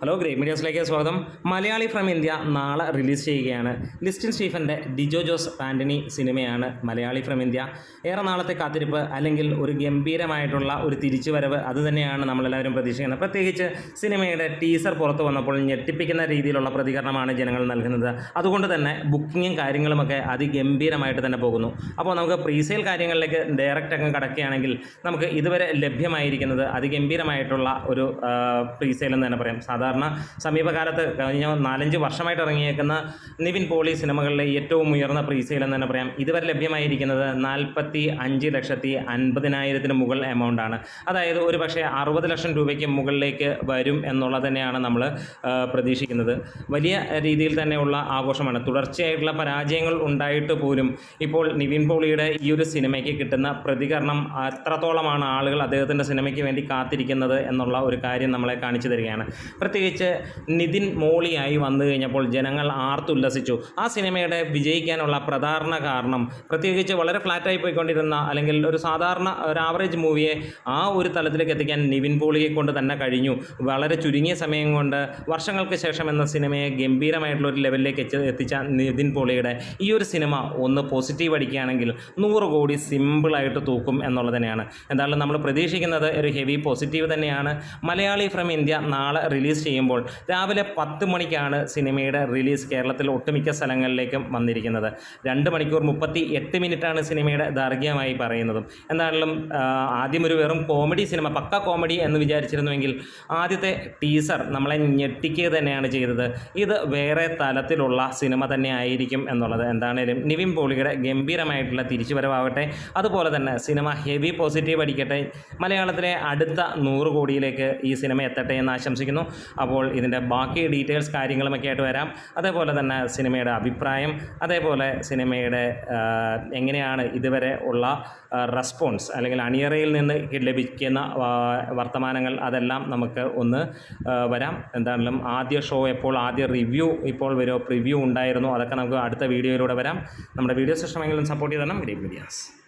Hello great മീഡിയാസിലേക്ക് സ്വാഗതം. Malayali from India നാളെ റിലീസ് ചെയ്യുകയാണ്. ലിസ്റ്റിൻ സ്റ്റീഫന്റെ ഡിജോ ജോസ് ആന്റണി സിനിമയാണ് മലയാളി ഫ്രം ഇന്ത്യ ഏറെ നാളത്തെ കാത്തിരിപ്പ് അല്ലെങ്കിൽ ഒരു ഗംഭീരമായിട്ടുള്ള ഒരു തിരിച്ചുവരവ് അതുതന്നെയാണ് നമ്മളെല്ലാവരും പ്രതീക്ഷിക്കുന്നത്. പ്രത്യേകിച്ച് സിനിമയുടെ ടീസർ പുറത്തു വന്നപ്പോൾ ഞെട്ടിപ്പിക്കുന്ന രീതിയിലുള്ള പ്രതികരണമാണ് ജനങ്ങൾ നൽകുന്നത്. അതുകൊണ്ട് തന്നെ ബുക്കിങ്ങും കാര്യങ്ങളുമൊക്കെ അതിഗംഭീരമായിട്ട് തന്നെ പോകുന്നു. അപ്പോൾ നമുക്ക് പ്രീസെയിൽ കാര്യങ്ങളിലേക്ക് ഡയറക്റ്റ് അങ്ങ് കടക്കുകയാണെങ്കിൽ നമുക്ക് ഇതുവരെ ലഭ്യമായിരിക്കുന്നത് അതിഗംഭീരമായിട്ടുള്ള ഒരു പ്രീസെയിൽ എന്ന് തന്നെ പറയാം. സാധാരണ സമീപകാലത്ത് കഴിഞ്ഞ നാലഞ്ച് വർഷമായിട്ട് ഇറങ്ങിയേക്കുന്ന നിവിൻ പോളി സിനിമകളിലെ ഏറ്റവും ഉയർന്ന പ്രീസെയിൽ എന്ന് തന്നെ പറയാം. ഇതുവരെ ലഭ്യമായിരിക്കുന്നത് നാൽപ്പത്തി അഞ്ച് ലക്ഷത്തി അൻപതിനായിരത്തിന് മുകൾ എമൗണ്ട് ആണ്. അതായത് ഒരു പക്ഷേ അറുപത് ലക്ഷം രൂപയ്ക്ക് മുകളിലേക്ക് വരും എന്നുള്ളത് തന്നെയാണ് നമ്മൾ പ്രതീക്ഷിക്കുന്നത്. വലിയ രീതിയിൽ തന്നെയുള്ള ആഘോഷമാണ്. തുടർച്ചയായിട്ടുള്ള പരാജയങ്ങൾ ഉണ്ടായിട്ട് പോലും ഇപ്പോൾ നിവിൻ പോളിയുടെ ഈ ഒരു സിനിമയ്ക്ക് കിട്ടുന്ന പ്രതികരണം അത്രത്തോളമാണ് ആളുകൾ അദ്ദേഹത്തിന്റെ സിനിമയ്ക്ക് വേണ്ടി കാത്തിരിക്കുന്നത് എന്നുള്ള ഒരു കാര്യം നമ്മളെ കാണിച്ചു തരികയാണ്. പ്രത്യേകിച്ച് നിതിൻ മോളിയായി വന്നു കഴിഞ്ഞപ്പോൾ ജനങ്ങൾ ആർത്തുല്ലസിച്ചു. ആ സിനിമയുടെ വിജയിക്കാനുള്ള പ്രധാന കാരണം പ്രത്യേകിച്ച് വളരെ ഫ്ലാറ്റായി പോയിക്കൊണ്ടിരുന്ന അല്ലെങ്കിൽ ഒരു സാധാരണ ഒരു ആവറേജ് മൂവിയെ ആ ഒരു തലത്തിലേക്ക് എത്തിക്കാൻ നിവിൻ പോളിയെ കൊണ്ട് തന്നെ കഴിഞ്ഞു. വളരെ ചുരുങ്ങിയ സമയം കൊണ്ട് വർഷങ്ങൾക്ക് ശേഷം എന്ന സിനിമയെ ഗംഭീരമായിട്ടുള്ള ഒരു ലെവലിലേക്ക് എത്തി എത്തിച്ച നിതിൻ പോളിയുടെ ഈ ഒരു സിനിമ ഒന്ന് പോസിറ്റീവ് അടിക്കുകയാണെങ്കിൽ നൂറ് കോടി സിമ്പിളായിട്ട് തൂക്കും എന്നുള്ളത് തന്നെയാണ്. എന്തായാലും നമ്മൾ പ്രതീക്ഷിക്കുന്നത് ഒരു ഹെവി പോസിറ്റീവ് തന്നെയാണ്. മലയാളി ഫ്രം ഇന്ത്യ നാളെ റിലീസ് ചെയ്യുമ്പോൾ രാവിലെ പത്ത് മണിക്കാണ് സിനിമയുടെ റിലീസ് കേരളത്തിൽ ഒട്ടുമിക്ക സ്ഥലങ്ങളിലേക്കും വന്നിരിക്കുന്നത്. രണ്ട് മണിക്കൂർ മുപ്പത്തി എട്ട് മിനിറ്റാണ് സിനിമയുടെ ദൈർഘ്യമായി പറയുന്നതും. എന്നാലും ആദ്യം ഒരു വെറും കോമഡി സിനിമ പക്ക കോമഡി എന്ന് വിചാരിച്ചിരുന്നുവെങ്കിൽ ആദ്യത്തെ ടീസർ നമ്മളെ ഞെട്ടിക്കുക തന്നെയാണ് ചെയ്തത്. ഇത് വേറെ തലത്തിലുള്ള സിനിമ തന്നെ ആയിരിക്കും എന്നുള്ളത്. എന്താണേലും നിവിൻ പോളിയുടെ ഗംഭീരമായിട്ടുള്ള തിരിച്ചുവരവാകട്ടെ. അതുപോലെ തന്നെ സിനിമ ഹെവി പോസിറ്റീവ് അടിക്കട്ടെ. മലയാളത്തിലെ അടുത്ത നൂറ് കോടിയിലേക്ക് ഈ സിനിമ എത്തട്ടെ എന്ന് ആശംസിക്കുന്നു. അപ്പോൾ ഇതിന്റെ ബാക്കി ഡീറ്റെയിൽസ് കാര്യങ്ങളുമൊക്കെ ആയിട്ട് വരാം. അതേപോലെ തന്നെ സിനിമയുടെ അഭിപ്രായം അതേപോലെ സിനിമയുടെ എങ്ങനെയാണ് ഇതുവരെ ഉള്ള റെസ്പോൺസ് അല്ലെങ്കിൽ അണിയറയിൽ നിന്ന് ലഭിക്കുന്ന വർത്തമാനങ്ങൾ അതെല്ലാം നമുക്ക് ഒന്ന് വരാം. എന്താണെങ്കിലും ആദ്യ ഷോ എപ്പോൾ ആദ്യ റിവ്യൂ ഇപ്പോൾ വരുമോ പ്രിവ്യൂ ഉണ്ടായിരുന്നു അതൊക്കെ നമുക്ക് അടുത്ത വീഡിയോയിലൂടെ വരാം. നമ്മുടെ വീഡിയോസ് ഇഷ്ടമെങ്കിലും സപ്പോർട്ട് ചെയ്തതാണ് ഗ്രേറ്റ് മീഡിയാസ്